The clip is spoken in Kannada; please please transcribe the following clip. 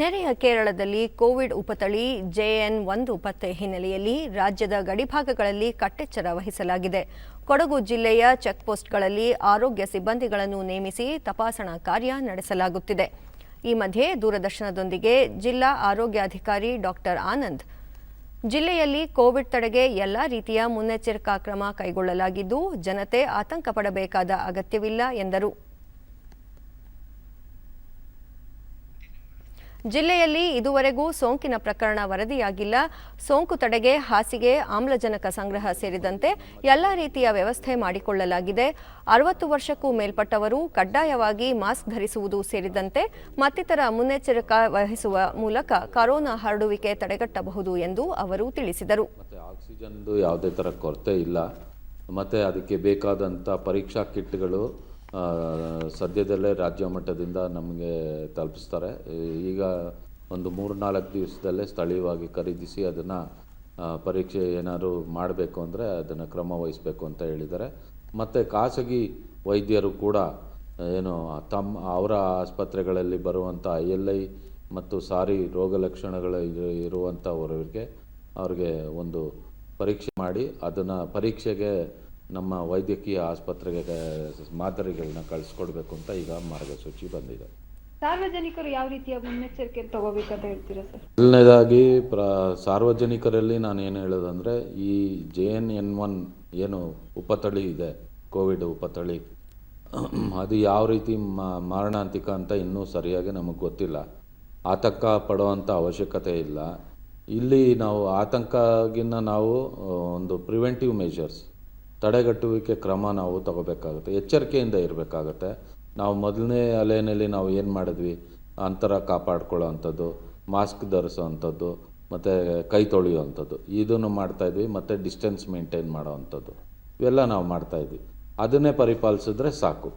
ನೆರೆಯ ಕೇರಳದಲ್ಲಿ ಕೋವಿಡ್ ಉಪತಳಿ ಜೆಎನ್ ಒಂದು ಪತ್ತೆ ಹಿನ್ನೆಲೆಯಲ್ಲಿ ರಾಜ್ಯದ ಗಡಿಭಾಗಗಳಲ್ಲಿ ಕಟ್ಟೆಚ್ಚರ ವಹಿಸಲಾಗಿದೆ. ಕೊಡಗು ಜಿಲ್ಲೆಯ ಚೆಕ್ಪೋಸ್ಟ್ಗಳಲ್ಲಿ ಆರೋಗ್ಯ ಸಿಬ್ಬಂದಿಗಳನ್ನು ನೇಮಿಸಿ ತಪಾಸಣಾ ಕಾರ್ಯ ನಡೆಸಲಾಗುತ್ತಿದೆ. ಈ ಮಧ್ಯೆ ದೂರದರ್ಶನದೊಂದಿಗೆ ಜಿಲ್ಲಾ ಆರೋಗ್ಯಾಧಿಕಾರಿ ಡಾಕ್ಟರ್ ಆನಂದ್. ಜಿಲ್ಲೆಯಲ್ಲಿ ಕೋವಿಡ್ ತಡೆಗೆ ಎಲ್ಲ ರೀತಿಯ ಮುನ್ನೆಚ್ಚರಿಕಾ ಕ್ರಮ ಕೈಗೊಳ್ಳಲಾಗಿದ್ದು, ಜನತೆ ಆತಂಕ ಪಡಬೇಕಾದ ಅಗತ್ಯವಿಲ್ಲ ಎಂದರು. ಜಿಲ್ಲೆಯಲ್ಲಿ ಇದುವರೆಗೂ ಸೋಂಕಿನ ಪ್ರಕರಣ ವರದಿಯಾಗಿಲ್ಲ. ಸೋಂಕು ತಡೆಗೆ ಹಾಸಿಗೆ, ಆಮ್ಲಜನಕ ಸಂಗ್ರಹ ಸೇರಿದಂತೆ ಎಲ್ಲ ರೀತಿಯ ವ್ಯವಸ್ಥೆ ಮಾಡಿಕೊಳ್ಳಲಾಗಿದೆ. ಅರವತ್ತು ವರ್ಷಕ್ಕೂ ಮೇಲ್ಪಟ್ಟವರು ಕಡ್ಡಾಯವಾಗಿ ಮಾಸ್ಕ್ ಧರಿಸುವುದು ಸೇರಿದಂತೆ ಮತ್ತಿತರ ಮುನ್ನೆಚ್ಚರಿಕಾ ವಹಿಸುವ ಮೂಲಕ ಕರೋನಾ ಹರಡುವಿಕೆ ತಡೆಗಟ್ಟಬಹುದು ಎಂದು ಅವರು ತಿಳಿಸಿದರು. ಯಾವುದೇ ತರ ಕೊರತೆ ಇಲ್ಲ. ಮತ್ತೆ ಅದಕ್ಕೆ ಬೇಕಾದಂಥ ಪರೀಕ್ಷಾ ಕಿಟ್ಗಳು ಸದ್ಯದಲ್ಲೇ ರಾಜ್ಯ ಮಟ್ಟದಿಂದ ನಮಗೆ ತಲುಪಿಸ್ತಾರೆ. ಈಗ ಒಂದು ಮೂರು ನಾಲ್ಕು ದಿವಸದಲ್ಲೇ ಸ್ಥಳೀಯವಾಗಿ ಖರೀದಿಸಿ ಅದನ್ನು ಪರೀಕ್ಷೆ ಏನಾದ್ರು ಮಾಡಬೇಕು ಅಂದರೆ ಅದನ್ನು ಕ್ರಮ ವಹಿಸಬೇಕು ಅಂತ ಹೇಳಿದ್ದಾರೆ. ಮತ್ತು ಖಾಸಗಿ ವೈದ್ಯರು ಕೂಡ, ಏನು ತಮ್ಮ ಅವರ ಆಸ್ಪತ್ರೆಗಳಲ್ಲಿ ಬರುವಂಥ ಐ ಎಲ್ ಐ ಮತ್ತು ಸಾರಿ ರೋಗ ಲಕ್ಷಣಗಳು ಇರು- ಇರುವಂಥವರಿಗೆ ಅವ್ರಿಗೆ ಒಂದು ಪರೀಕ್ಷೆ ಮಾಡಿ ಅದನ್ನು ಪರೀಕ್ಷೆಗೆ ನಮ್ಮ ವೈದ್ಯಕೀಯ ಆಸ್ಪತ್ರೆಗೆ ಮಾದರಿಗಳನ್ನ ಕಳಿಸ್ಕೊಡ್ಬೇಕು ಅಂತ ಈಗ ಮಾರ್ಗಸೂಚಿ ಬಂದಿದೆ. ಸಾರ್ವಜನಿಕರು ಯಾವ ರೀತಿಯ ಮುನ್ನೆಚ್ಚರಿಕೆ ತಗೋಬೇಕಂತ ಹೇಳ್ತೀರಾ ಸರ್? ಮೊದಲನೇದಾಗಿ ಪ್ರ ಸಾರ್ವಜನಿಕರಲ್ಲಿ ನಾನು ಏನು ಹೇಳೋದಂದರೆ ಈ ಜೆ ಎನ್ ಎನ್ ಒನ್ ಏನು ಉಪತಳಿ ಇದೆ ಕೋವಿಡ್ ಉಪತಳಿ ಅದು ಯಾವ ರೀತಿ ಮಾರಣಾಂತಿಕ ಅಂತ ಇನ್ನೂ ಸರಿಯಾಗಿ ನಮಗೆ ಗೊತ್ತಿಲ್ಲ. ಆತಂಕ ಪಡುವಂಥ ಅವಶ್ಯಕತೆ ಇಲ್ಲ. ಇಲ್ಲಿ ನಾವು ಆತಂಕಗಿನ್ನ ನಾವು ಒಂದು ಪ್ರಿವೆಂಟಿವ್ ಮೆಷರ್ಸ್ ತಡೆಗಟ್ಟುವಿಕೆ ಕ್ರಮ ನಾವು ತಗೋಬೇಕಾಗುತ್ತೆ. ಎಚ್ಚರಿಕೆಯಿಂದ ಇರಬೇಕಾಗತ್ತೆ. ನಾವು ಮೊದಲನೇ ಅಲೆಯಲ್ಲಿ ನಾವು ಏನು ಮಾಡಿದ್ವಿ? ಅಂತರ ಕಾಪಾಡ್ಕೊಳ್ಳೋ ಅಂಥದ್ದು ಮಾಸ್ಕ್ ಧರಿಸೋ ಅಂಥದ್ದು ಮತ್ತು ಕೈ ತೊಳೆಯುವಂಥದ್ದು. ಇದನ್ನು ಮಾಡ್ತಾಯಿದ್ವಿ ಮತ್ತು ಡಿಸ್ಟೆನ್ಸ್ ಮೇಂಟೈನ್ ಮಾಡೋ ಅಂಥದ್ದು ಇವೆಲ್ಲ ನಾವು ಮಾಡ್ತಾಯಿದ್ವಿ ಅದನ್ನೇ ಪರಿಪಾಲಿಸಿದ್ರೆ ಸಾಕು.